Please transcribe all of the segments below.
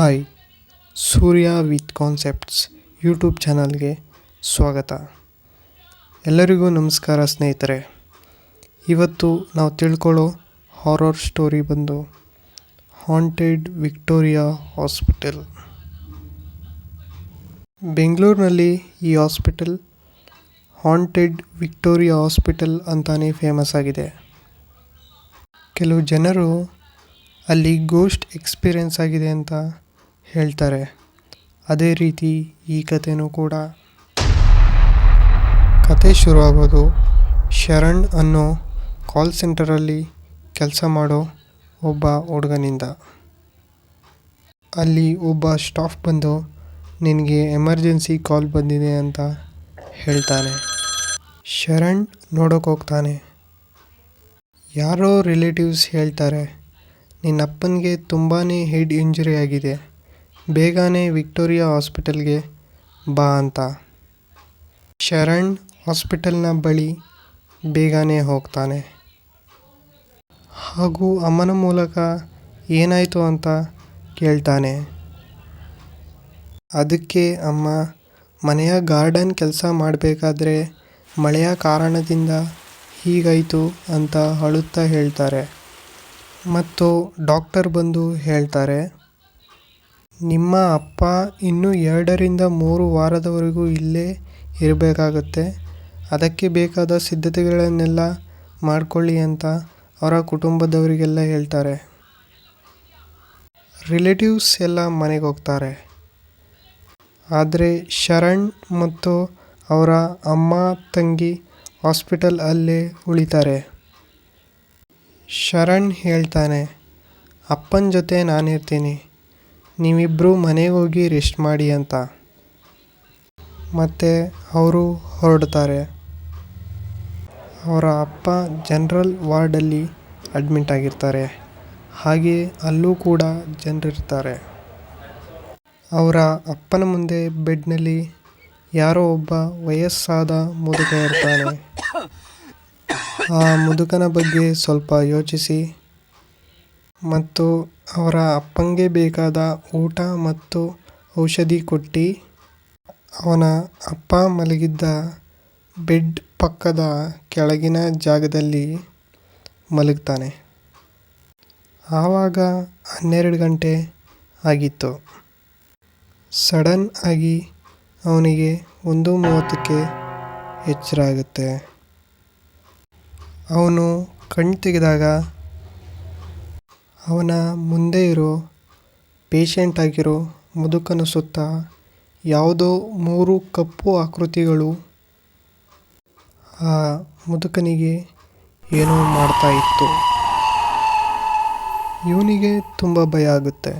Hi, Surya with concepts YouTube ಚಾನಲ್ಗೆ ಸ್ವಾಗತ. ಎಲ್ಲರಿಗೂ ನಮಸ್ಕಾರ ಸ್ನೇಹಿತರೆ. ಇವತ್ತು ನಾವು ತಿಳ್ಕೊಳ್ಳೋ ಹಾರರ್ ಸ್ಟೋರಿ ಬಂದು ಹಾಂಟೆಡ್ ವಿಕ್ಟೋರಿಯಾ ಹಾಸ್ಪಿಟಲ್ ಬೆಂಗಳೂರಿನಲ್ಲಿ ಈ ಹಾಸ್ಪಿಟಲ್ ಹಾಂಟೆಡ್ ವಿಕ್ಟೋರಿಯಾ ಹಾಸ್ಪಿಟಲ್ ಅಂತಾನೆ ಫೇಮಸ್ ಆಗಿದೆ. ಕೆಲವು ಜನರು ಅಲ್ಲಿ ಗೋಸ್ಟ್ ಎಕ್ಸ್ಪೀರಿಯನ್ಸ್ ಆಗಿದೆ ಅಂತ ಹೇಳ್ತಾರೆ. ಅದೇ ರೀತಿ ಈ ಕಥೆನೂ ಕೂಡ. ಕತೆ ಶುರುವಾಗೋದು ಶರಣ್ ಅನ್ನೋ ಕಾಲ್ ಸೆಂಟರಲ್ಲಿ ಕೆಲಸ ಮಾಡೋ ಒಬ್ಬ ಹುಡುಗನಿಂದ. ಅಲ್ಲಿ ಒಬ್ಬ ಸ್ಟಾಫ್ ಬಂದು, ನಿನಗೆ ಎಮರ್ಜೆನ್ಸಿ ಕಾಲ್ ಬಂದಿದೆ ಅಂತ ಹೇಳ್ತಾನೆ. ಶರಣ್ ನೋಡೋಕೆ ಹೋಗ್ತಾನೆ. ಯಾರೋ ರಿಲೇಟಿವ್ಸ್ ಹೇಳ್ತಾರೆ ನಿನ್ನ ಅಪ್ಪನಿಗೆ ತುಂಬಾ ಹೆಡ್ ಇಂಜುರಿ ಆಗಿದೆ. ಬೇಗನೆ ವಿಕ್ಟೋರಿಯಾ ಹಾಸ್ಪಿಟಲ್ಗೆ ಬಾ ಅಂತ. ಶರಣ್ ಹಾಸ್ಪಿಟಲ್ನ ಬಳಿ ಬೇಗನೆ ಹೋಗ್ತಾನೆ. ಹಾಗೂ ಅಮ್ಮನ ಮೂಲಕ ಏನಾಯಿತು ಅಂತ ಕೇಳ್ತಾನೆ. ಅದಕ್ಕೆ ಅಮ್ಮ, ಮನೆಯ ಗಾರ್ಡನ್ ಕೆಲಸ ಮಾಡಬೇಕಾದ್ರೆ ಮಳೆಯ ಕಾರಣದಿಂದ ಹೀಗಾಯಿತು ಅಂತ ಅಳುತ್ತಾ ಹೇಳ್ತಾರೆ. ಮತ್ತು ಡಾಕ್ಟರ್ ಬಂದು ಹೇಳ್ತಾರೆ ನಿಮ್ಮ ಅಪ್ಪ ಇನ್ನೂ ಎರಡರಿಂದ ಮೂರು ವಾರದವರೆಗೂ ಇಲ್ಲೇ ಇರಬೇಕಾಗತ್ತೆ. ಅದಕ್ಕೆ ಬೇಕಾದ ಸಿದ್ಧತೆಗಳನ್ನೆಲ್ಲ ಮಾಡಿಕೊಳ್ಳಿ ಅಂತ ಅವರ ಕುಟುಂಬದವರಿಗೆಲ್ಲ ಹೇಳ್ತಾರೆ. ರಿಲೇಟಿವ್ಸ್ ಎಲ್ಲ ಮನೆಗೆ ಹೋಗ್ತಾರೆ. ಆದರೆ ಶರಣ್ ಮತ್ತು ಅವರ ಅಮ್ಮ, ತಂಗಿ ಹಾಸ್ಪಿಟಲ್ ಅಲ್ಲೇ ಉಳಿತಾರೆ. ಶರಣ್ ಹೇಳ್ತಾನೆ, ಅಪ್ಪನ ಜೊತೆ ನಾನಿರ್ತೀನಿ. ನೀವಿಬ್ಬರು ಮನೆಗೆ ಹೋಗಿ ರೆಸ್ಟ್ ಮಾಡಿ ಅಂತ. ಮತ್ತು ಅವರು ಹೊರಡ್ತಾರೆ. ಅವರ ಅಪ್ಪ ಜನರಲ್ ವಾರ್ಡಲ್ಲಿ ಅಡ್ಮಿಂಟ್ ಆಗಿರ್ತಾರೆ. ಹಾಗೆ ಅಲ್ಲೂ ಕೂಡ ಜನರಿರ್ತಾರೆ ಅವರ ಅಪ್ಪನ ಮುಂದೆ ಬೆಡ್ನಲ್ಲಿ ಯಾರೋ ಒಬ್ಬ ವಯಸ್ಸಾದ ಮುದುಕ ಇರ್ತಾನೆ. ಆ ಮುದುಕನ ಬಗ್ಗೆ ಸ್ವಲ್ಪ ಯೋಚಿಸಿ. ಮತ್ತು ಅವರ ಅಪ್ಪಂಗೆ ಬೇಕಾದ ಊಟ ಮತ್ತು ಔಷಧಿ ಕೊಟ್ಟು ಅವನ ಅಪ್ಪ ಮಲಗಿದ್ದ ಬೆಡ್ ಪಕ್ಕದ ಕೆಳಗಿನ ಜಾಗದಲ್ಲಿ ಮಲಗ್ತಾನೆ. ಆವಾಗ ಹನ್ನೆರಡು ಗಂಟೆ ಆಗಿತ್ತು. ಸಡನ್ ಆಗಿ ಅವನಿಗೆ ಒಂದು ಮೂವತ್ತಕ್ಕೆ ಎಚ್ಚರ ಆಗುತ್ತೆ ಅವನು ಕಣ್ಣು ತೆಗೆದಾಗ ಅವನ ಮುಂದೆ ಇರೋ ಪೇಷಂಟ್ ಆಗಿರೋ ಮುದುಕನ ಸುತ್ತ ಯಾವುದೋ ಮೂರು ಕಪ್ಪು ಆಕೃತಿಗಳು. ಆ ಮುದುಕನಿಗೆ ಏನೋ ಮಾಡ್ತಾ ಇತ್ತು. ಇವನಿಗೆ ತುಂಬ ಭಯ ಆಗುತ್ತೆ.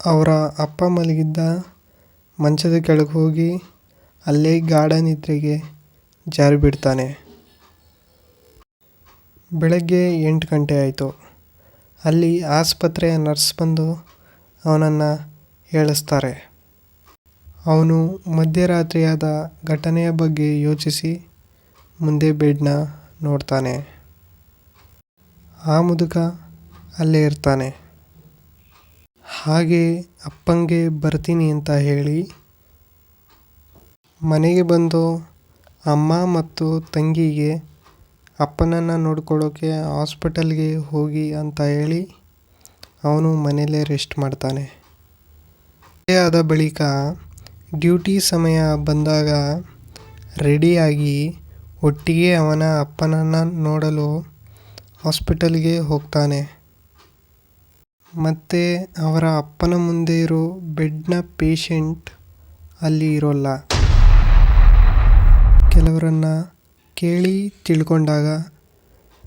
ಅವರ ಅಪ್ಪ ಮಲಗಿದ್ದ ಮಂಚದ ಕೆಳಗೆ ಹೋಗಿ ಅಲ್ಲೇ ಗಾಢ ನಿದ್ರೆಗೆ ಜಾರಿ ಬಿಡ್ತಾನೆ ಬೆಳಗ್ಗೆ ಎಂಟು ಗಂಟೆ ಆಯಿತು. ಅಲ್ಲಿ ಆಸ್ಪತ್ರೆಯ ನರ್ಸ್ ಬಂದು ಅವನನ್ನು ಹೇಳಿಸ್ತಾರೆ. ಅವನು ಮಧ್ಯರಾತ್ರಿಯಾದ ಘಟನೆಯ ಬಗ್ಗೆ ಯೋಚಿಸಿ ಮುಂದೆ ಬೆಡ್ನ ನೋಡ್ತಾನೆ. ಆ ಮುದುಕ ಅಲ್ಲೇ ಇರ್ತಾನೆ. ಹಾಗೆ ಅಪ್ಪಂಗೆ ಬರ್ತೀನಿ ಅಂತ ಹೇಳಿ ಮನೆಗೆ ಬಂದು ಅಮ್ಮ ಮತ್ತು ತಂಗಿಗೆ ಅಪ್ಪನನ್ನು ನೋಡ್ಕೊಳ್ಳೋಕ್ಕೆ ಹಾಸ್ಪಿಟಲ್ಗೆ ಹೋಗಿ ಅಂತ ಹೇಳಿ ಅವನು ಮನೆಯಲ್ಲೇ ರೆಸ್ಟ್ ಮಾಡ್ತಾನೆ. ಆದ ಬಳಿಕ ಡ್ಯೂಟಿ ಸಮಯ ಬಂದಾಗ ರೆಡಿಯಾಗಿ ಒಟ್ಟಿಗೆ ಅವನ ಅಪ್ಪನನ್ನು ನೋಡಲು ಹಾಸ್ಪಿಟಲ್ಗೆ ಹೋಗ್ತಾನೆ. ಮತ್ತು ಅವರ ಅಪ್ಪನ ಮುಂದೆ ಇರೋ ಬೆಡ್ನ ಪೇಷಂಟ್ ಅಲ್ಲಿ ಇರೋಲ್ಲ. ಕೆಲವರನ್ನು ಕೇಳಿ ತಿಳ್ಕೊಂಡಾಗ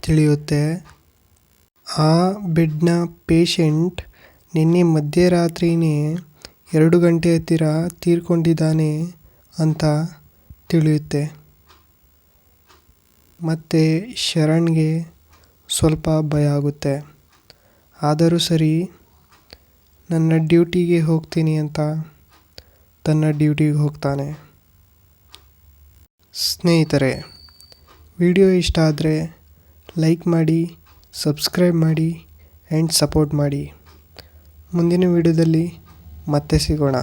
ತಿಳಿಯುತ್ತೆ, ಆ ಬೆಡ್ನ ಪೇಷಂಟ್ ನಿನ್ನೆ ಮಧ್ಯರಾತ್ರಿನೇ ಎರಡು ಗಂಟೆ ಹತ್ತಿರ ತೀರ್ಕೊಂಡಿದ್ದಾನೆ ಅಂತ ತಿಳಿಯುತ್ತೆ. ಮತ್ತು ಶರಣ್ಗೆ ಸ್ವಲ್ಪ ಭಯ ಆಗುತ್ತೆ. ಆದರೂ ಸರಿ, ನನ್ನ ಡ್ಯೂಟಿಗೆ ಹೋಗ್ತೀನಿ ಅಂತ ತನ್ನ ಡ್ಯೂಟಿಗೆ ಹೋಗ್ತಾನೆ. ಸ್ನೇಹಿತರೆ ವಿಡಿಯೋ ಇಷ್ಟ ಆದರೆ ಲೈಕ್ ಮಾಡಿ ಸಬ್ಸ್ಕ್ರೈಬ್ ಮಾಡಿ ಆ್ಯಂಡ್ ಸಪೋರ್ಟ್ ಮಾಡಿ. ಮುಂದಿನ ವಿಡಿಯೋದಲ್ಲಿ ಮತ್ತೆ ಸಿಗೋಣ.